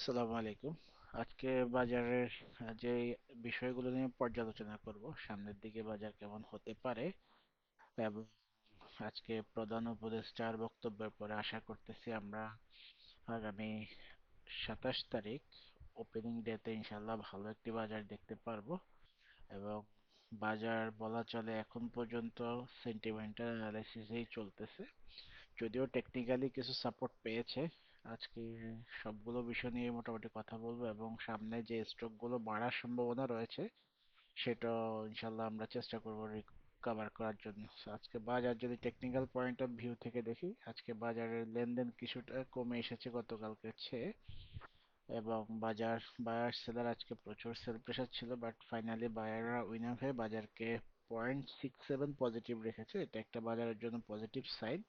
আসসালামু আলাইকুম। আজকে বাজারের যে বিষয়গুলো নিয়ে পর্যালোচনা করব, সামনের দিকে বাজার কেমন হতে পারে এবং আজকে প্রধান উপদেষ্টার বক্তব্যের পরে আশা করতেছি আমরা আগামী সাতাশ তারিখ ওপেনিং ডেতে ইনশাল্লাহ ভালো একটি বাজার দেখতে পারব এবং বাজার বলা চলে এখন পর্যন্ত সেন্টিমেন্টাল অ্যানালাইসিসেই চলতেছে। যদিও টেকনিক্যালি কিছু সাপোর্ট পেয়েছে আজকে সবগুলো বিষয় নিয়ে মোটামুটি কথা বলব এবং সামনে যে স্টকগুলো বাড়ার সম্ভাবনা রয়েছে, সেটা ইনশাল্লাহ আমরা চেষ্টা করব রিকভার করার জন্য। আজকে বাজার যদি টেকনিক্যাল পয়েন্ট অফ ভিউ থেকে দেখি, আজকে বাজারের লেনদেন কিছুটা কমে এসেছে গতকালকের চেয়ে এবং বাজার বায়ার সেলার আজকে প্রচুর সেল প্রেসার ছিল বাট ফাইনালি বায়াররা উইনার হয়ে বাজারকে পয়েন্ট সিক্স সেভেন পজিটিভ রেখেছে। এটা একটা বাজারের জন্য পজিটিভ সাইন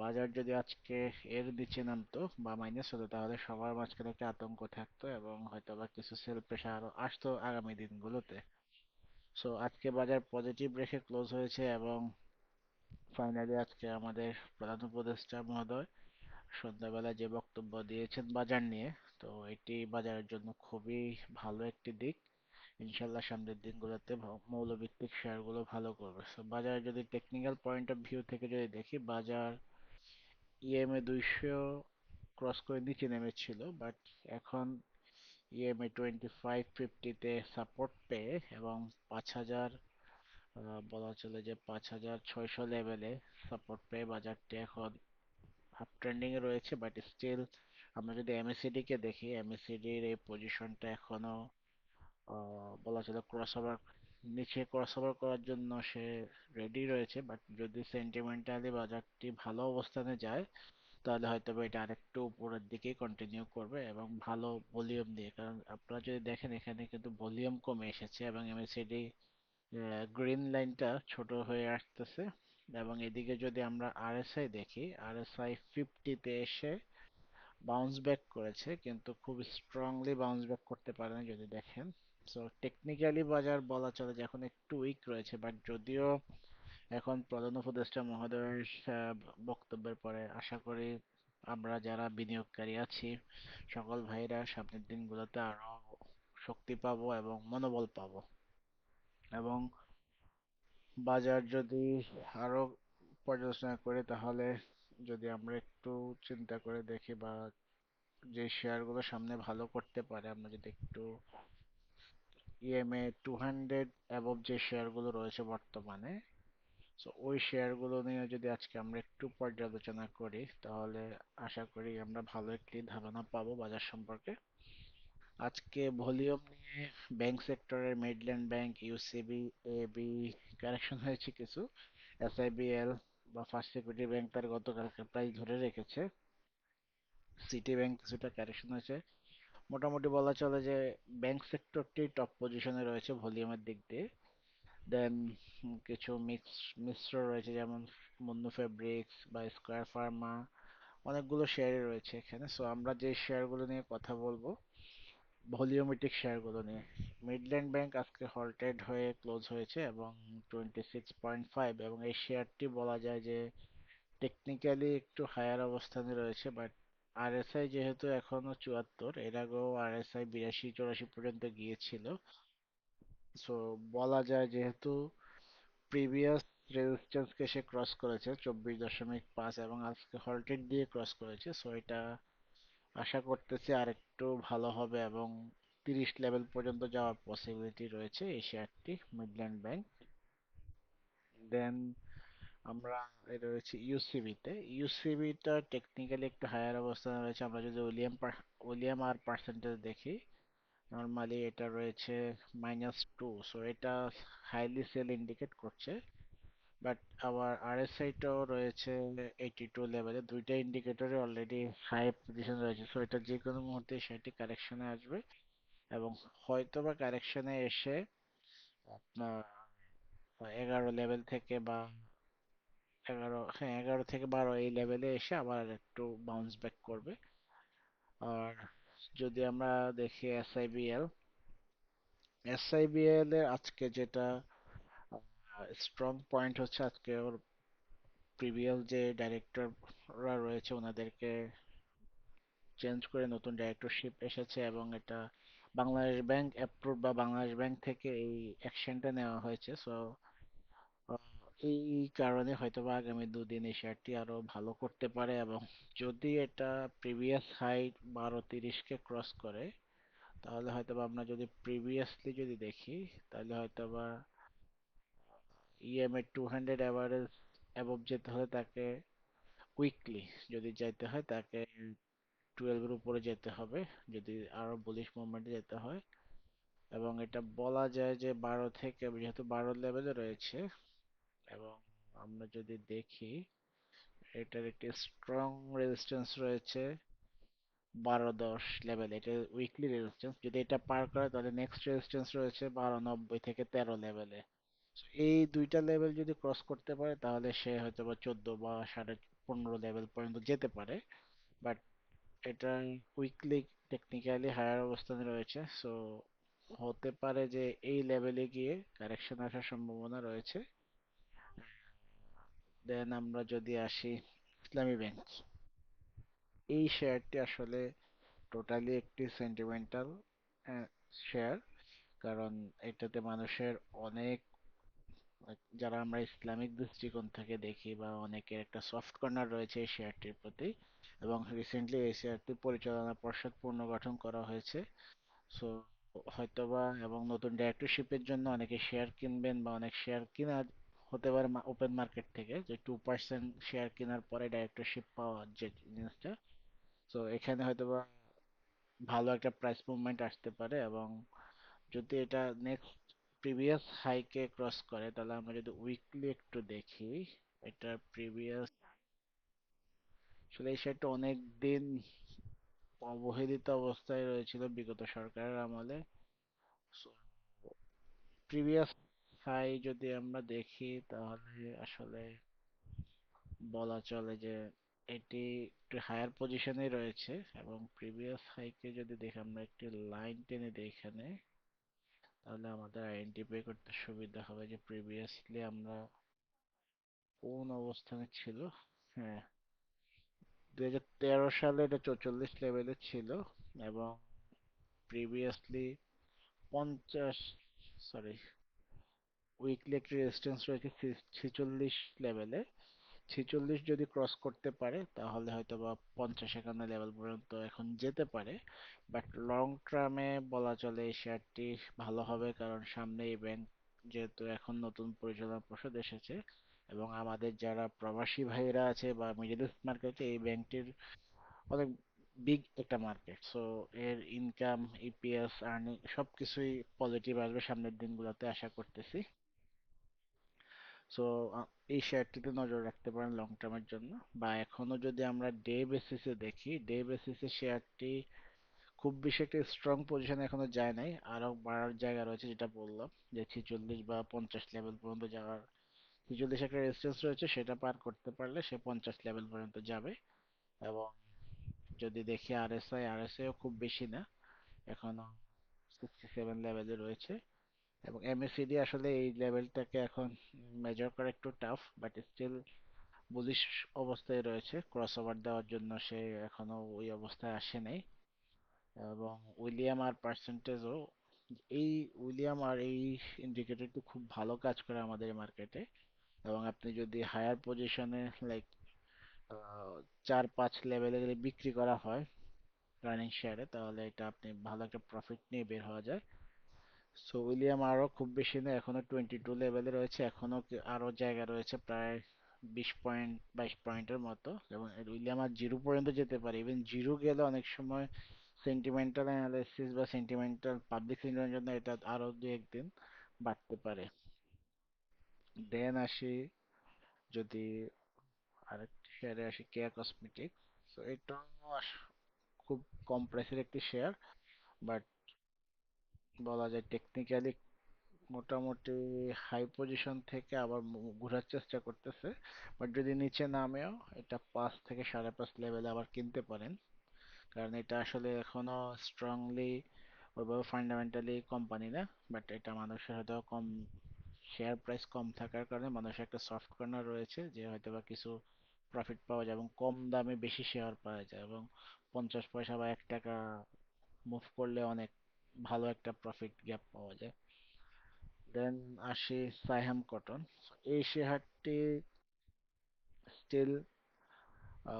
বাজার যদি আজকে এর নিচে নামতো বা মাইনাস হতো, তাহলে সবার মাঝখানে একটা আতঙ্ক থাকতো এবং হয়তো বা কিছু সেল প্রেশার আরও আসতো আগামী দিনগুলোতে। সো আজকে বাজার পজিটিভ রেখে ক্লোজ হয়েছে এবং ফাইনালি আজকে আমাদের প্রধান উপদেষ্টা মহোদয় সন্ধ্যাবেলা যে বক্তব্য দিয়েছেন বাজার নিয়ে, তো এটি বাজারের জন্য খুবই ভালো একটি দিক। ইনশাল্লাহ সামনের দিনগুলোতে মৌলভিত্তিক শেয়ারগুলো ভালো করবে। সো বাজার যদি টেকনিক্যাল পয়েন্ট অফ ভিউ থেকে যদি দেখি বাজার ইএমএ দুইশো ক্রস করে নিচে নেমেছিল বাট এখন ইএমএ টোয়েন্টি ফাইভ ফিফটিতে সাপোর্ট পেয়ে এবং পাঁচ হাজার বলা চলে যে পাঁচ হাজার ছয়শো লেভেলে সাপোর্ট পেয়ে বাজারটি এখন আপ ট্রেন্ডিং এ রয়েছে বাট স্টিল আমরা যদি এমএসিডি কে দেখি এমএসিডির এই পজিশনটা এখনও আহ, বলা চলে ক্রস ওভার নিচে ক্রস ওভার করার জন্য সে রেডি রয়েছে বাট যদি সেন্টিমেন্টালি বাজারটি ভালো অবস্থানে যায়, তাহলে হয়তো বা এটা আরেকটু উপরের দিকে কন্টিনিউ করবে এবং ভালো ভলিউম দিয়ে। কারণ আপনারা যদি দেখেন, এখানে কিন্তু ভলিউম কমে এসেছে এবং এমএসিডি গ্রিন লাইনটা ছোট হয়ে আসতেছে। এবং এদিকে যদি আমরা আরএসআই দেখি আরএসআই ফিফটিতে এসে বাউন্স ব্যাক করেছে, কিন্তু খুব স্ট্রংলি বাউন্স ব্যাক করতে পারেনি, যদি দেখেন। সো টেকনিক্যালি বাজার বলা চলে যে এখন একটু উইক রয়েছে বাট যদিও এখন প্রধান উপদেষ্টা মহোদয়ের বক্তব্যের পরে আশা করি আমরা যারা বিনিয়োগকারী আছি, সকল ভাইরা সামনের দিনগুলোতে আরও শক্তি পাবো এবং মনোবল পাবো। এবং বাজার যদি আরও পর্যালোচনা করি, তাহলে যদি আমরা একটু চিন্তা করে দেখি বা যে শেয়ারগুলো সামনে ভালো করতে পারে, আমরা যদি একটু ইএমএ টু হান্ড্রেড অ্যাবভ যে শেয়ারগুলো রয়েছে বর্তমানে সো ওই শেয়ারগুলো নিয়ে যদি আজকে আমরা একটু পর্যালোচনা করি, তাহলে আশা করি আমরা ভালো একটি ধারণা পাবো বাজার সম্পর্কে। আজকে ভলিউম নিয়ে ব্যাংক সেক্টরের Midland bank UCB AB correction হয়েছে কিছু। এসআইবিএল বা ফার্স্ট সিকিউরিটি ব্যাংক তার গতকালকে প্রাইস ধরে রেখেছে। সিটি ব্যাংক কিছুটা কারেকশন হয়েছে। মোটামুটি বলা চলে যে ব্যাংক সেক্টরটি টপ পজিশনে রয়েছে ভলিউমের দিক দিয়ে। দেন কিছু মিক্স মিশ্র রয়েছে যেমন মুন্নু ফেব্রিক্স বা স্কয়ার ফার্মা অনেকগুলো শেয়ারই রয়েছে এখানে। সো আমরা যে শেয়ারগুলো নিয়ে কথা বলব ভলিউমেটিক শেয়ারগুলো নিয়ে। মিডল্যান্ড ব্যাংক আজকে হল্টেড হয়ে ক্লোজ হয়েছে এবং টোয়েন্টি সিক্স পয়েন্ট ফাইভ এবং এই শেয়ারটি বলা যায় যে টেকনিক্যালি একটু হায়ার অবস্থানে রয়েছে বাট আরএসআই যেহেতু এখনও চুয়াত্তর, এর আগেও আরএসআই বিরাশি, চৌরাশি পর্যন্ত গিয়েছিল। সো বলা যায় যেহেতু প্রিভিয়াস রেজিস্ট্যান্সকে সে ক্রস করেছে, চব্বিশ দশমিক পাঁচ এবং আজকে হল্টেড দিয়ে ক্রস করেছে। সো এটা আশা করতেছি আরেকটু ভালো হবে এবং তিরিশ লেভেল পর্যন্ত যাওয়ার পসিবিলিটি রয়েছে এই শেয়ারটি মিডল্যান্ড ব্যাংক দেন আমরা রয়েছে ইউসিবিতে ইউসিবিটা টেকনিক্যালি একটু হায়ার অবস্থানে রয়েছে। আমরা যদি উইলিয়াম উইলিয়াম আর পার্সেন্টেজ দেখি নর্মালি এটা রয়েছে মাইনাস টু সো এটা হাইলি সেল ইন্ডিকেট করছে। বাট আবার আরএসআইটাও রয়েছে এইটি টু লেভেলে দুইটা ইন্ডিকেটরে অলরেডি হাই পজিশন রয়েছে। সো এটা যে কোনো মুহূর্তে সেটি কারেকশনে আসবে এবং হয়তো বা কারেকশনে এসে আপনার এগারো লেভেল থেকে বা এগারো হ্যাঁ এগারো থেকে বারো এই লেভেলে এসে আবার একটু বাউন্স ব্যাক করবে। আর যদি আমরা দেখি এসআইবিএল এসআইবিএল এর আজকে যেটা স্ট্রং পয়েন্ট হচ্ছে আজকে ওর প্রিভিয়াস যে ডাইরেক্টররা রয়েছে ওনাদেরকে চেঞ্জ করে নতুন ডাইরেক্টরশিপ এসেছে এবং এটা বাংলাদেশ ব্যাংক অ্যাপ্রুভ বা বাংলাদেশ ব্যাংক থেকে এই অ্যাকশনটা নেওয়া হয়েছে। সো এই কারণে হয়তোবা আগামী দুদিন শেয়ারটি আরও ভালো করতে পারে এবং যদি এটা প্রিভিয়াস হাই বারো তিরিশকে ক্রস করে, তাহলে হয়তোবা আমরা যদি প্রিভিয়াসলি যদি দেখি, তাহলে হয়তোবা EMA two hundred average above যেতে হলে তাকে উইকলি যদি যাইতে হয় তাকে টুয়েলভের উপরে যেতে হবে, যদি আরও বুলিশ মুভমেন্টে যেতে হয়। এবং এটা বলা যায় যে বারো থেকে, যেহেতু বারো লেভেলে রয়েছে এবং আমরা যদি দেখি, এটার একটি স্ট্রং রেজিস্ট্যান্স রয়েছে বারো দশ লেভেল এটা উইকলি রেজিস্ট্যান্স যদি এটা পার করে, তাহলে নেক্সট রেজিস্ট্যান্স রয়েছে বারো নব্বই থেকে তেরো লেভেলে এই দুইটা লেভেল যদি ক্রস করতে পারে, তাহলে সে হয়তো বা চোদ্দ বা সাড়ে পনেরো লেভেল পর্যন্ত যেতে পারে। বাট এটা উইকলি টেকনিক্যালি হায়ার অবস্থানে রয়েছে। সো হতে পারে যে এই লেভেলে গিয়ে কারেকশন আসার সম্ভাবনা রয়েছে। দেন আমরা যদি আসি ইসলামী ব্যাংক এই শেয়ারটি আসলে টোটালি একটি সেন্টিমেন্টাল শেয়ার কারণ এটাতে মানুষের অনেক যারা আমরা ইসলামিক দৃষ্টিকোণ থেকে দেখি বা অনেকের একটা সফট কর্নার রয়েছে এই শেয়ারটির প্রতি, এবং রিসেন্টলি এই শেয়ারটি পরিচালনা পর্ষদ পুনর্গঠন করা হয়েছে। সো হয়তোবা এবং নতুন ডাইরেক্টরশিপের জন্য অনেকে শেয়ার কিনবেন বা অনেক শেয়ার কিনা হতে পারে ওপেন মার্কেট থেকে, যে টু পার্সেন্ট শেয়ার কেনার পরে ডাইরেক্টরশিপ পাওয়ার যে জিনিসটা। তো এখানে হয়তোবা ভালো একটা প্রাইস মুভমেন্ট আসতে পারে এবং যদি এটা নেক্সট প্রিভিয়াস হাইকে ক্রস করে, তাহলে আমরা যদি উইকলি একটু দেখি, এটা প্রিভিয়াস আসলে এই শেয়ারটা অনেক দিন অবহেলিত অবস্থায় রয়েছিল বিগত সরকারের আমলে। প্রিভিয়াস হাই যদি আমরা দেখি তাহলে আসলে বলা চলে যে এটি একটু হায়ার পজিশনে রয়েছে এবং প্রিভিয়াস হাইকে যদি দেখি আমরা একটি লাইন টেনে দিই এখানে তাহলে আমাদের আইডেন্টিফাই করতে সুবিধা হবে যে প্রিভিয়াসলি আমরা কোন অবস্থানে ছিল? হ্যাঁ দুই হাজার তেরো সালে এটা চৌচল্লিশ লেভেলে ছিল এবং প্রিভিয়াসলি পঞ্চাশ সরি উইকলি একটি রেজিস্ট্যান্স রয়েছে ছেচল্লিশ লেভেলে ছেচল্লিশ যদি ক্রস করতে পারে, তাহলে হয়তো বা পঞ্চাশ একান্ন লেভেল পর্যন্ত এখন যেতে পারে। বাট লং টার্মে বলা চলে এই শেয়ারটি ভালো হবে কারণ সামনে এই ব্যাংক যেহেতু এখন নতুন পরিচালনা পর্ষদ এসেছে এবং আমাদের যারা প্রবাসী ভাইরা আছে বা মিডল ইস্ট মার্কেটে এই ব্যাংকটির অনেক বিগ একটা মার্কেট সো এর ইনকাম ইপিএস আর্নিং সবকিছুই পজিটিভ আসবে সামনের দিনগুলোতে, আশা করতেছি। সো এই শেয়ারটিতে নজর রাখতে পারেন লং টার্মের জন্য। বা এখনও যদি আমরা ডে বেসিসে দেখি ডে বেসিসে শেয়ারটি খুব বেশি একটা স্ট্রং পজিশনে এখনও যায় নাই। আরও বাড়ার জায়গা রয়েছে যেটা বললাম, যে ছিচল্লিশ বা পঞ্চাশ লেভেল পর্যন্ত যাওয়ার, ছিচল্লিশ একটা রেজিস্ট্যান্স রয়েছে, সেটা পার করতে পারলে সে পঞ্চাশ লেভেল পর্যন্ত যাবে। এবং যদি দেখি আরএসআই আরএসআইও খুব বেশি না, এখনও সিক্সটি সেভেন লেভেলে রয়েছে। এবং এমএসিডি আসলে এই লেভেলটাকে এখন মেজার করা একটু টাফ বাট স্টিল বুলিশ অবস্থায় রয়েছে। ক্রস ওভার দেওয়ার জন্য সে এখনও ওই অবস্থায় আসে নাই। এবং উইলিয়াম আর পার্সেন্টেজও এই উইলিয়াম আর এই ইন্ডিকেটরটি খুব ভালো কাজ করে আমাদের মার্কেটে এবং আপনি যদি হায়ার পজিশনে লাইক চার পাঁচ লেভেলে যদি বিক্রি করা হয় রানিং শেয়ারে তাহলে এটা আপনি ভালো একটা প্রফিট নিয়ে বের হওয়া যায়। সো উইলিয়াম আরও খুব বেশি না এখনও টোয়েন্টি টু লেভেলে রয়েছে, এখনও আরও জায়গা রয়েছে প্রায় বিশ পয়েন্ট বাইশ পয়েন্টের মতো। এবং উইলিয়াম আর জিরো পর্যন্ত যেতে পারে। ইভেন জিরো গেলে অনেক সময় সেন্টিমেন্টাল অ্যানালাইসিস বা সেন্টিমেন্টাল পাবলিক সেন্টিমেন্টের জন্য এটা আরও দু একদিন বাড়তে পারে। দেন আসি, যদি আরেকটি শেয়ারে আসি কেয়া কসমেটিক তো এটা খুব কম প্রাইসের একটি শেয়ার বাট বলা যায় টেকনিক্যালি মোটামুটি হাই পজিশন থেকে আবার ঘোরার চেষ্টা করতেছে। বাট যদি নিচে নামেও এটা পাঁচ থেকে সাড়ে পাঁচ লেভেলে আবার কিনতে পারেন। কারণ এটা আসলে এখনও স্ট্রংলি ওইভাবে ফান্ডামেন্টালি কোম্পানি না। বাট এটা মানুষের হয়তো কম শেয়ার প্রাইস কম থাকার কারণে মানুষের একটা সফট কর্নার রয়েছে যে হয়তো বা কিছু প্রফিট পাওয়া যায় এবং কম দামে বেশি শেয়ার পাওয়া যায় এবং পঞ্চাশ পয়সা বা এক টাকা মুভ করলে অনেক ভালো একটা প্রফিট গ্যাপ পাওয়া যায়। দেন আসি সাইহাম কটন এই শেয়ারটি স্টিল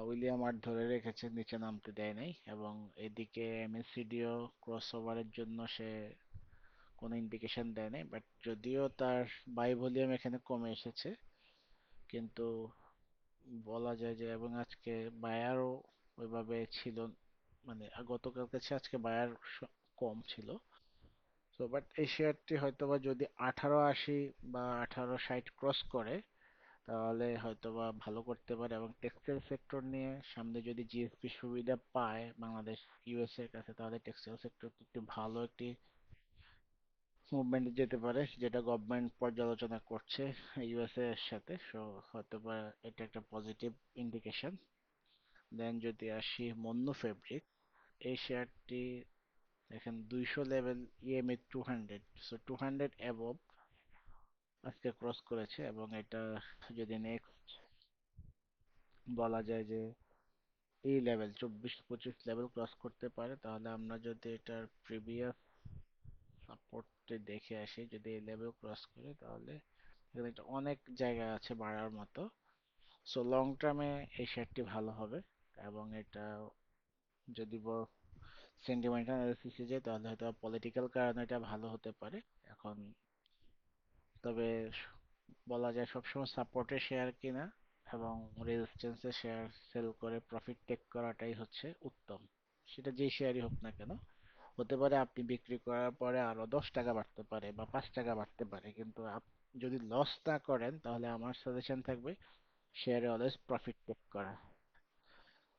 উইলিয়াম আর্ট ধরে রেখেছে, নিচে নামতে দেয় নাই এবং এদিকে এমএসসিডিও ক্রস ওভারের জন্য সে কোনো ইন্ডিকেশন দেয় নাই বাট যদিও তার বাই ভলিউম এখানে কমে এসেছে, কিন্তু বলা যায় যে এবং আজকে বায়ারও ওইভাবে ছিল মানে গতকালকে আজকে বায়ার কম ছিল। তো বাট এই শেয়ারটি হয়তোবা যদি আঠারো আশি বা আঠারো ষাট ক্রস করে, তাহলে হয়তোবা ভালো করতে পারে। এবং টেক্সটাইল সেক্টর নিয়ে সামনে যদি জিএসপি সুবিধা পায় বাংলাদেশ ইউএস এর কাছে, তাহলে টেক্সটাইল সেক্টর একটি ভালো একটি মুভমেন্টে যেতে পারে, যেটা গভর্নমেন্ট পর্যালোচনা করছে ইউএসএ এর সাথে। সো হয়তোবা এটা একটা পজিটিভ ইন্ডিকেশন দেন যদি আসি মন্নু ফেব্রিক এই শেয়ারটি দেখেন দুইশো level EMA two hundred so two hundred above আজকে ক্রস করেছে এবং এটা যদি নেক্সট বলা যায় যে এই লেভেল চব্বিশ পঁচিশ লেভেল ক্রস করতে পারে, তাহলে আমরা যদি এটার প্রিভিয়াস সাপোর্টে দেখে আসি, যদি এই লেভেল ক্রস করে, তাহলে এখানে একটা অনেক জায়গা আছে বাড়ার মতো। সো লং টার্মে এই শেয়ারটি ভালো হবে এবং এটা যদি সেন্টিমেন্টাল অ্যানালিসিসে যায়, তাহলে হয়তো পলিটিক্যাল কারণে এটা ভালো হতে পারে। এখন তবে বলা যায় সবসময় সাপোর্টের শেয়ার কিনা এবং রেজিস্ট্যান্সের শেয়ার সেল করে প্রফিট টেক করাটাই হচ্ছে উত্তম। সেটা যেই শেয়ারই হোক না কেন, হতে পারে আপনি বিক্রি করার পরে আরও দশ টাকা বাড়তে পারে বা পাঁচ টাকা বাড়তে পারে, কিন্তু যদি লস না করেন, তাহলে আমার সাজেশন থাকবে শেয়ারে অলওয়েজ প্রফিট টেক করা।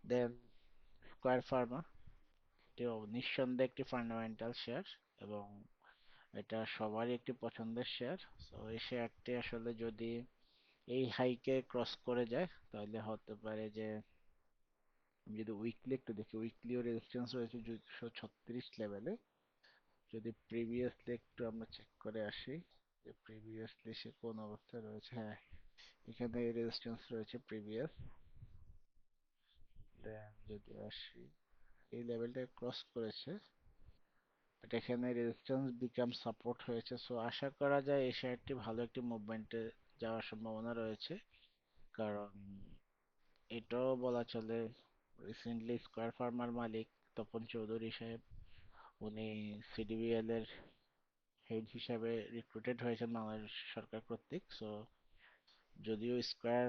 দেন স্কয়ার ফার্মা এটিও নিঃসন্দেহে একটি ফান্ডামেন্টাল শেয়ার এবং এটা সবারই একটি পছন্দের শেয়ার তো এই শেয়ারটি আসলে যদি এই হাইকে ক্রস করে যায়, তাহলে হতে পারে যে যদি উইকলি একটু দেখি উইকলিও রেজিস্ট্যান্স রয়েছে দুশো ছত্রিশ লেভেলে যদি প্রিভিয়াসলি একটু আমরা চেক করে আসি যে প্রিভিয়াসলি সে কোন অবস্থায় রয়েছে হ্যাঁ এখানে রেজিস্ট্যান্স রয়েছে প্রিভিয়াস দেন যদি আসি এই লেভেলটা ক্রস করেছে। বাট এখানে রেজিস্ট্যান্স বিকাম সাপোর্ট হয়েছে। সো আশা করা যায় এই শেয়ারটি ভালো একটি মুভমেন্টে যাওয়ার সম্ভাবনা রয়েছে। কারণ এটাও বলা চলে রিসেন্টলি স্কয়ার ফার্মার মালিক তপন চৌধুরী সাহেব, উনি সিডিবিএল এর হেড হিসাবে রিক্রুটেড হয়েছেন বাংলাদেশ সরকার কর্তৃক। সো যদিও স্কয়ার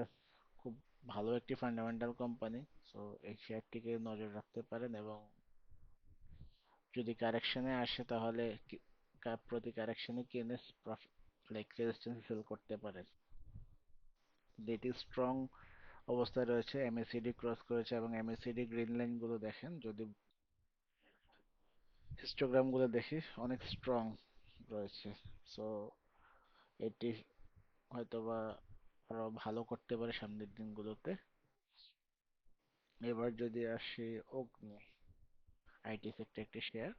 ভালো একটি ফান্ডামেন্টাল কোম্পানি সো এই শেয়ারটিকে নজর রাখতে পারেন এবং যদি কারেকশনে আসে তাহলে প্রতি কারেকশনে কিনে লাইক রেজিস্ট্যান্স সেল করতে পারেন। যেটি স্ট্রং অবস্থায় রয়েছে এমএসিডি ক্রস করেছে এবং এমএসিডি গ্রিন লাইনগুলো দেখেন, যদি হিস্টোগ্রামগুলো দেখি, অনেক স্ট্রং রয়েছে। সো এটি হয়তোবা আরও ভালো করতে পারে সামনের দিনগুলোতে। এবার যদি আসি অগ্নি আইটি সেক্টর একটি শেয়ার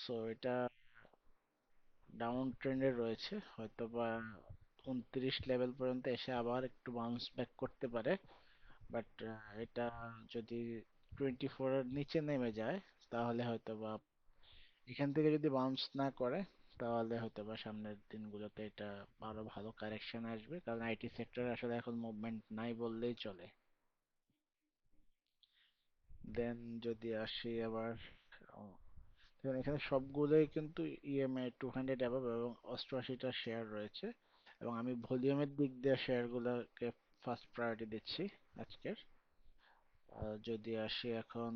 সো এটা ডাউন ট্রেন্ডে রয়েছে, হয়তোবা উনত্রিশ লেভেল পর্যন্ত এসে আবার একটু বাউন্স ব্যাক করতে পারে। বাট এটা যদি টোয়েন্টি ফোর এর নিচে নেমে যায়, তাহলে হয়তোবা এখান থেকে যদি বাউন্স না করে তাহলে হয়তোবা সামনের দিনগুলোতে এটা আরও ভালো কারেকশন আসবে। কারণ আইটি সেক্টরে আসলে এখন মুভমেন্ট নাই বললেই চলে। দেন যদি আসি আবার দেখুন এখানে সবগুলোই কিন্তু ইএমআই টু হান্ড্রেড অ্যাবভ এবং অষ্টআশিটা শেয়ার রয়েছে। এবং আমি ভলিউমের দিক দিয়ে শেয়ারগুলোকে ফার্স্ট প্রায়োরিটি দিচ্ছি আজকের। যদি আসি এখন,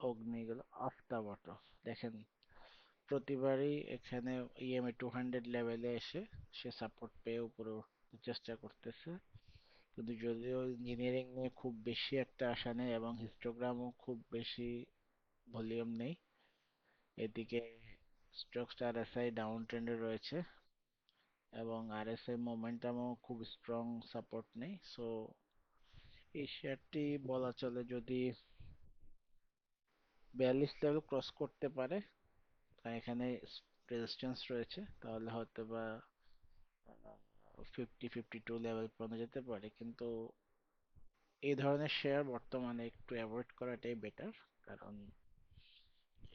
অগ্নিগুলো আফটারওয়াটার দেখেন প্রতিবারই এখানে ইএমআই টু হান্ড্রেড লেভেলে এসে সে সাপোর্ট পেয়ে উপরে চেষ্টা করতেছে। কিন্তু যদিও ইঞ্জিনিয়ারিং নিয়ে খুব বেশি একটা আশা নেই এবং হিস্টোগ্রামও খুব বেশি ভলিউম নেই। এদিকে স্টকস আরএসআই ডাউন ট্রেন্ডে রয়েছে এবং আরএসআই মোমেন্টামও খুব স্ট্রং সাপোর্ট নেই। সো এই শেয়ারটি বলা চলে যদি বিয়াল্লিশ লেভেল ক্রস করতে পারে এখানে রেজিস্ট্যান্স রয়েছে, তাহলে হয়তো বা ফিফটি ফিফটি টু লেভেল পর্যন্ত যেতে পারে। কিন্তু এই ধরনের শেয়ার বর্তমানে একটু অ্যাভয়েড করাটাই বেটার কারণ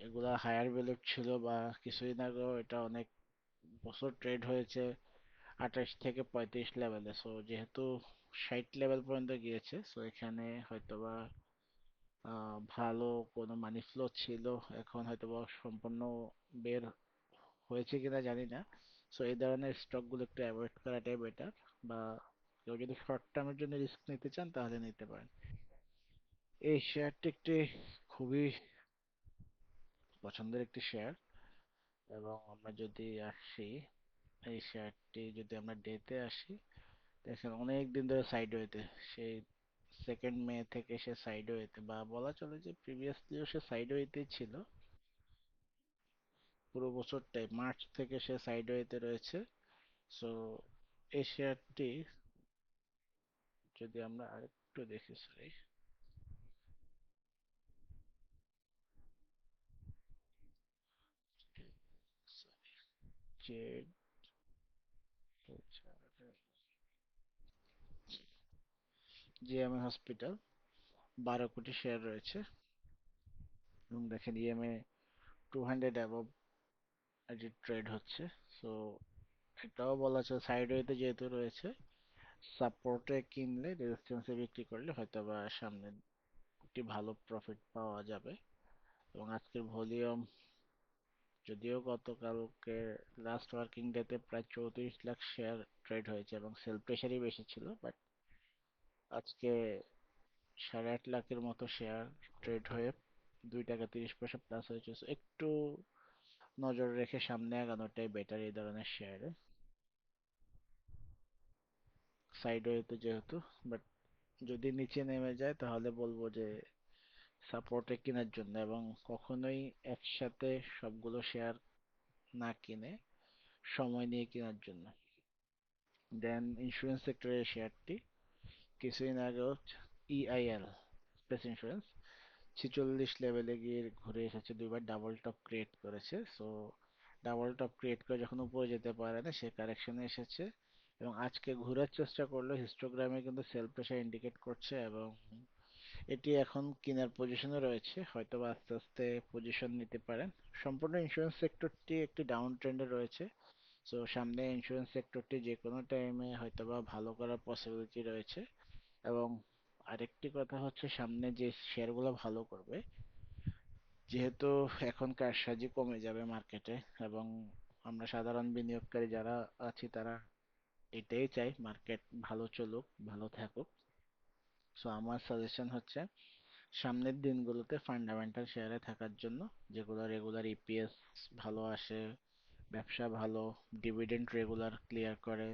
এগুলা হায়ার ভ্যালুর ছিল বা কিছুদিন আগেও এটা অনেক বছর ট্রেড হয়েছে, আঠাশ থেকে পঁয়ত্রিশ লেভেলে সো যেহেতু ষাট লেভেল পর্যন্ত গিয়েছে সো এখানে হয়তোবা ভালো কোনো মানি ফ্লো ছিল, এখন হয়তোবা সম্পূর্ণ বের হয়েছে কিনা জানি না। সো এই ধরনের স্টকগুলো একটু অ্যাভয়েড করাটাই বেটার বা কেউ যদি শর্ট টার্মের জন্য রিস্ক নিতে চান, তাহলে নিতে পারেন। এই শেয়ারটি একটি খুবই পছন্দের একটি শেয়ার এবং আমরা যদি আসি, এই শেয়ারটি যদি আমরা ডেতে আসি অনেক দিন ধরে সাইডওয়েতে সেই সেকেন্ড মে থেকে সে সাইডওয়েতে বা বলা চলে যে প্রিভিয়াসলিও সে সাইডওয়েতেই ছিল। পুরো বছরটাই মার্চ থেকে সে সাইডওয়েতে রয়েছে। সো এই যদি আমরা আরেকটু দেখি সরি জেড জিএমএ হসপিটাল বারো কোটি শেয়ার রয়েছে। এবং দেখেন EMA two hundred above trade হচ্ছে। সো এটাও বলা চলে সাইডওয়েতে যেহেতু রয়েছে সাপোর্টে কিনলে রেজিস্ট্যান্সে বিক্রি করলে হয়তো বা সামনে একটি ভালো প্রফিট পাওয়া যাবে। এবং আজকের ভলিউম যদিও গতকালকে লাস্ট ওয়ার্কিং ডেতে প্রায় চৌত্রিশ লাখ শেয়ার ট্রেড হয়েছে এবং সেল প্রেশারই বেশি ছিল বাট আজকে সাড়ে আট লাখের মতো শেয়ার ট্রেড হয়ে দুই টাকা তিরিশ পয়সা প্লাস হয়েছে। একটু নজর রেখে সামনে আগানোটাই বেটার এই ধরনের শেয়ারে সাইডওয়েতে যেহেতু বাট যদি নিচে নেমে যায়, তাহলে বলব যে সাপোর্টে কেনার জন্য এবং কখনোই একসাথে সবগুলো শেয়ার না কিনে সময় নিয়ে কেনার জন্য। দেন ইন্স্যুরেন্স সেক্টরের শেয়ারটি কিছুদিন আগেও ইআইএল স্পেস ইন্স্যুরেন্স ছিচল্লিশ লেভেলে গিয়ে ঘুরে এসেছে দুইবার ডাবল টপ ক্রিয়েট করেছে সো ডাবল টপ ক্রিয়েট করে যখন উপরে যেতে পারে না সে কারেকশনে এসেছে এবং আজকে ঘোরার চেষ্টা করল হিস্টোগ্রামে কিন্তু সেল প্রেশার ইন্ডিকেট করছে এবং এটি এখন কেনার পজিশনে রয়েছে হয়তো বা আস্তে আস্তে পজিশন নিতে পারেন সম্পূর্ণ ইন্স্যুরেন্স সেক্টরটি একটি ডাউন ট্রেন্ডে রয়েছে সো সামনে ইন্স্যুরেন্স সেক্টরটি যে কোনো টাইমে হয়তো বা ভালো করার পসিবিলিটি রয়েছে এবং আরেকটি কথা হচ্ছে সামনে যে শেয়ারগুলো ভালো করবে, যেহেতু এখন কারসাজি কমে যাবে মার্কেটে এবং আমরা সাধারণ বিনিয়োগকারী যারা আছি তারা এটাই চাই মার্কেট ভালো চলুক, ভালো থাকুক। সো আমার সাজেশন হচ্ছে সামনের দিনগুলোতে ফান্ডামেন্টাল শেয়ারে থাকার জন্য যেগুলো রেগুলার ইপিএস ভালো আসে, ব্যবসা ভালো ডিভিডেন্ড রেগুলার ক্লিয়ার করে,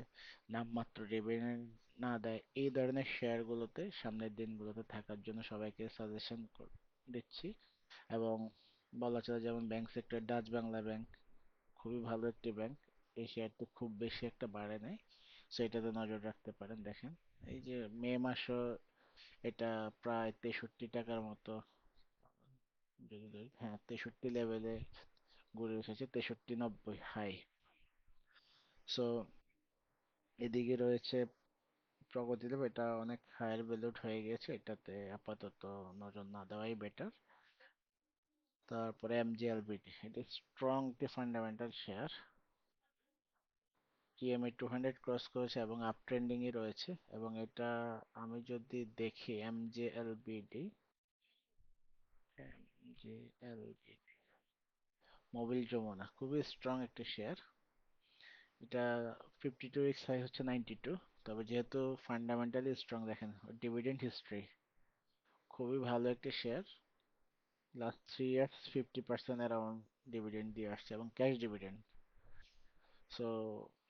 নামমাত্র ডিভিডেন্ড না দেয়। এই ধরনের শেয়ারগুলোতে সামনের দিনগুলোতে থাকার জন্য সবাইকে সাজেশন দিচ্ছি। এবং বলা চলে যেমন bank sector Dutch Bangla bank খুবই ভালো একটি ব্যাংক এই শেয়ারটি খুব বেশি একটা বাড়ে নাই। সেটাতে নজর রাখতে পারেন, দেখেন। এই যে মে মাসও এটা প্রায় তেষট্টি টাকার মতো। যদি হ্যাঁ তেষট্টি লেভেলে ঘুরে এসেছে তেষট্টি নব্বই হাই সো এদিকে রয়েছে প্রগতি দেব এটা অনেক হায়ার ভ্যালুড হয়ে গেছে, এটাতে আপাতত নজর না দেওয়াই বেটার তারপরে এমজিএলবিটি এটা স্ট্রং একটি fundamental share TMA two hundred cross করেছে এবং আপ ট্রেন্ডিংয়ে রয়েছে এবং এটা আমি যদি দেখি এমজেএলবিডি এমজেএলবিডি মোবিল যমুনা, খুবই স্ট্রং একটি শেয়ার এটা ফিফটি টু এক্স হাই হচ্ছে নাইনটি টু তবে যেহেতু ফান্ডামেন্টালি স্ট্রং দেখেন ডিভিডেন্ড হিস্ট্রি খুবই ভালো একটি share last three years fifty percent around dividend দিয়ে আসছে এবং ক্যাশ ডিভিডেন্ড সো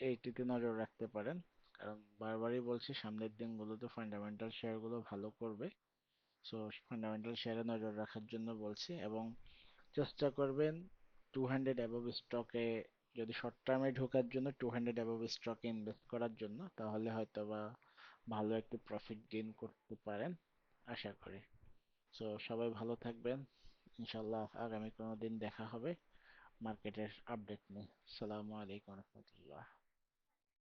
এইটিতে নজর রাখতে পারেন, কারণ বারবারই বলছি সামনের দিনগুলোতে ফান্ডামেন্টাল শেয়ারগুলো ভালো করবে। সো ফান্ডামেন্টাল শেয়ারে নজর রাখার জন্য বলছি এবং চেষ্টা করবেন টু হান্ড্রেড অ্যাবভ স্টকে যদি শর্ট টার্মে ঢোকার জন্য টু হান্ড্রেড অ্যাবভ স্টকে ইনভেস্ট করার জন্য, তাহলে হয়তো বা ভালো একটু প্রফিট গেইন করতে পারেন, আশা করি। সো সবাই ভালো থাকবেন। ইনশাল্লাহ আগামী কোনো দিন দেখা হবে মার্কেটের আপডেট নিয়ে। সালামু আলাইকুম রহমতুল্লাহ।